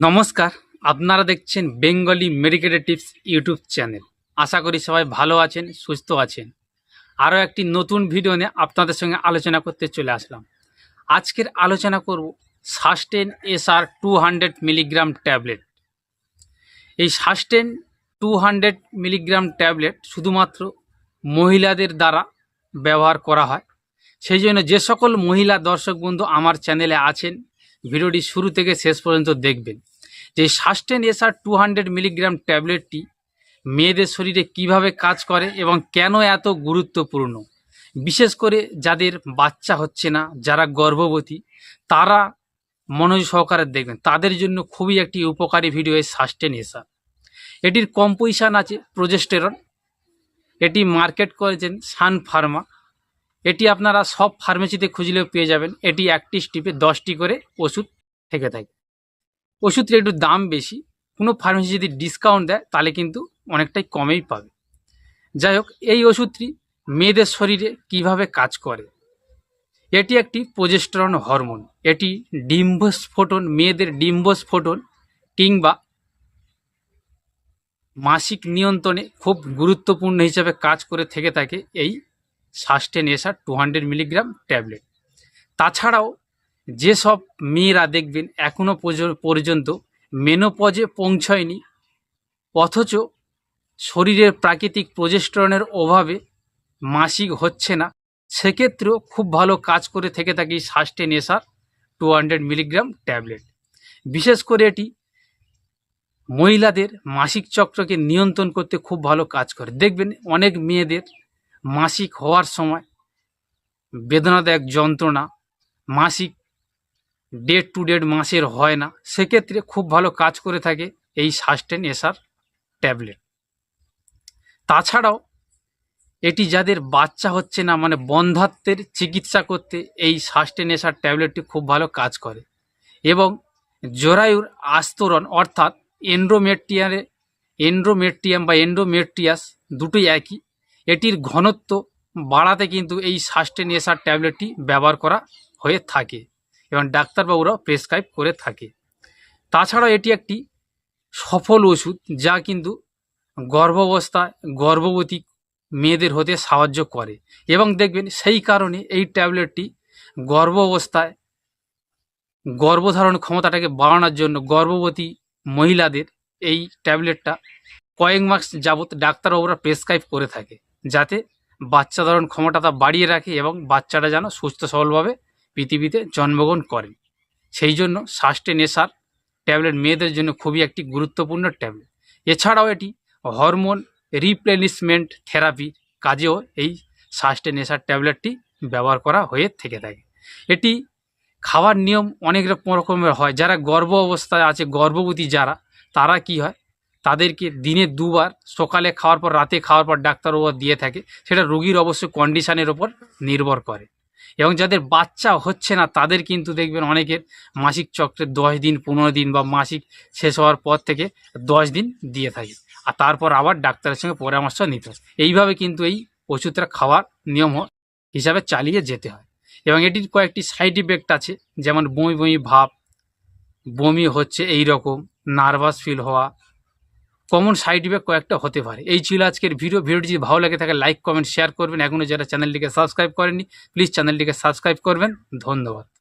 নমস্কার, আপনারা দেখছেন বেঙ্গলি মেডিকেটের টিপস ইউটিউব চ্যানেল। আশা করি সবাই ভালো আছেন, সুস্থ আছেন। আরও একটি নতুন ভিডিও নিয়ে আপনাদের সঙ্গে আলোচনা করতে চলে আসলাম। আজকের আলোচনা করব Susten SR two hundred milligram tablet. এই Susten two hundred milligram tablet শুধুমাত্র মহিলাদের দ্বারা ব্যবহার করা হয়। সেই জন্য যে সকল মহিলা দর্শক বন্ধু আমার চ্যানেলে আছেন ভিডিওটি শুরু থেকে শেষ পর্যন্ত দেখবেন যে Susten SR two hundred milligram ট্যাবলেটটি মেয়েদের শরীরে কীভাবে কাজ করে এবং কেন এত গুরুত্বপূর্ণ? বিশেষ করে যাদের বাচ্চা হচ্ছে না, যারা গর্ভবতী, তারা মনোজ সহকারে দেখবেন। তাদের জন্য খুবই একটি উপকারী ভিডিও এই সাস্টেন এসআর। এটির কম্পোজিশান আছে প্রোজেস্টেরন এটি মার্কেট করেছেন সান ফার্মা এটি আপনারা সব ফার্মেসিতে খুঁজলেও পেয়ে যাবেন। এটি একটি স্টিপে দশটি করে ওষুধ থেকে থাকে। ওষুধের একটু দাম বেশি। কোনো ফার্মেসি যদি ডিসকাউন্ট দেয়, তাহলে কিন্তু অনেকটাই কমেই পাবে। যাই হোক, এই ওষুধটি মেয়েদের শরীরে কীভাবে কাজ করে? এটি একটি প্রজেস্টেরন হরমোন এটি ডিম্বস্ফোটন, মেয়েদের ডিম্বস্ফোটন কিংবা মাসিক নিয়ন্ত্রণে খুব গুরুত্বপূর্ণ হিসেবে কাজ করে থেকে থাকে এই সাস্টেন এসার টু হান্ড্রেড মিলিগ্রাম ট্যাবলেট। তাছাড়াও যেসব মেয়েরা দেখবেন এখনও পর্যন্ত মেনোপজে পৌঁছয়নি, অথচ শরীরের প্রাকৃতিক প্রজেস্টরনের অভাবে মাসিক হচ্ছে না, সেক্ষেত্রেও খুব ভালো কাজ করে থেকে থাকে সাস্টেন এসার টু হান্ড্রেড মিলিগ্রাম ট্যাবলেট। বিশেষ করে এটি মহিলাদের মাসিক চক্রকে নিয়ন্ত্রণ করতে খুব ভালো কাজ করে। দেখবেন অনেক মেয়েদের মাসিক হওয়ার সময় বেদনাদায়ক যন্ত্রণা, মাসিক ডেট টু ডেট মাসের হয় না, সেক্ষেত্রে খুব ভালো কাজ করে থাকে এই সাস্টেন এসার ট্যাবলেট তাছাড়াও এটি যাদের বাচ্চা হচ্ছে না মানে বন্ধাত্বের চিকিৎসা করতে এই সাস্টেন এসার ট্যাবলেটটি খুব ভালো কাজ করে এবং জরায়ুর আস্তরণ অর্থাৎ এন্ড্রোমেট্রিয়ারে এন্ড্রোমেট্রিয়াম বা এন্ড্রোমেট্রিয়াস দুটোই একই। এটির ঘনত্ব বাড়াতে কিন্তু এই সাস্টেন এসার ট্যাবলেটটি ব্যবহার করা হয়ে থাকে এবং ডাক্তারবাবুরাও প্রেসক্রাইব করে থাকে। তাছাড়াও এটি একটি সফল ওষুধ যা কিন্তু গর্ভাবস্থায় গর্ভবতী মেয়েদের হতে সাহায্য করে এবং দেখবেন সেই কারণে এই ট্যাবলেটটি গর্ভ অবস্থায় গর্ভধারণ ক্ষমতাটাকে বাড়ানোর জন্য গর্ভবতী মহিলাদের এই ট্যাবলেটটা কয়েক মাস যাবত ডাক্তারবাবুরা প্রেসক্রাইব করে থাকে, যাতে বাচ্চা ধারণ ক্ষমতাটা বাড়িয়ে রাখে এবং বাচ্চাটা যেন সুস্থ সবলভাবে পৃথিবীতে জন্মগ্রহণ করেন সেই জন্য সাস্টেন এসার ট্যাবলেট মেয়েদের জন্য খুবই একটি গুরুত্বপূর্ণ ট্যাবলেট। এছাড়াও এটি হরমোন রিপ্লেনিশমেন্ট থেরাপি কাজেও এই সাস্টেন এসার ট্যাবলেটটি ব্যবহার করা হয়ে থেকে থাকে। এটি খাওয়ার নিয়ম অনেক রকম রকমের হয়। যারা গর্ভ অবস্থায় আছে, গর্ভবতী যারা, তারা কি হয়? তাদেরকে দিনে দুবার সকালে খাওয়ার পর, রাতে খাওয়ার পর ডাক্তারবাবু দিয়ে থাকে। সেটা রোগীর অবশ্য কন্ডিশনের ওপর নির্ভর করে। এবং যাদের বাচ্চা হচ্ছে না, তাদের কিন্তু দেখবেন অনেকের মাসিক চক্রে দশ দিন, পনেরো দিন বা মাসিক শেষ হওয়ার পর থেকে দশ দিন দিয়ে থাকে। আর তারপর আবার ডাক্তারের সঙ্গে পরামর্শ নিতে হয়। এইভাবে কিন্তু এই ওষুধটা খাওয়ার নিয়ম হিসাবে চালিয়ে যেতে হয়। এবং এটির কয়েকটি সাইড ইফেক্ট আছে, যেমন বমি বমি ভাব, বমি হচ্ছে এই রকম নার্ভাস ফিল হওয়া কমন সাইড ইফেক্ট কয়েকটা হতে পারে। এই ছিল আজকের ভিডিও ভিডিওটি যদি ভালো লাগে থাকে লাইক কমেন্ট শেয়ার করবেন। এখনও যারা চ্যানেলটিকে সাবস্ক্রাইব করেনি প্লিজ চ্যানেলটিকে সাবস্ক্রাইব করবেন। ধন্যবাদ।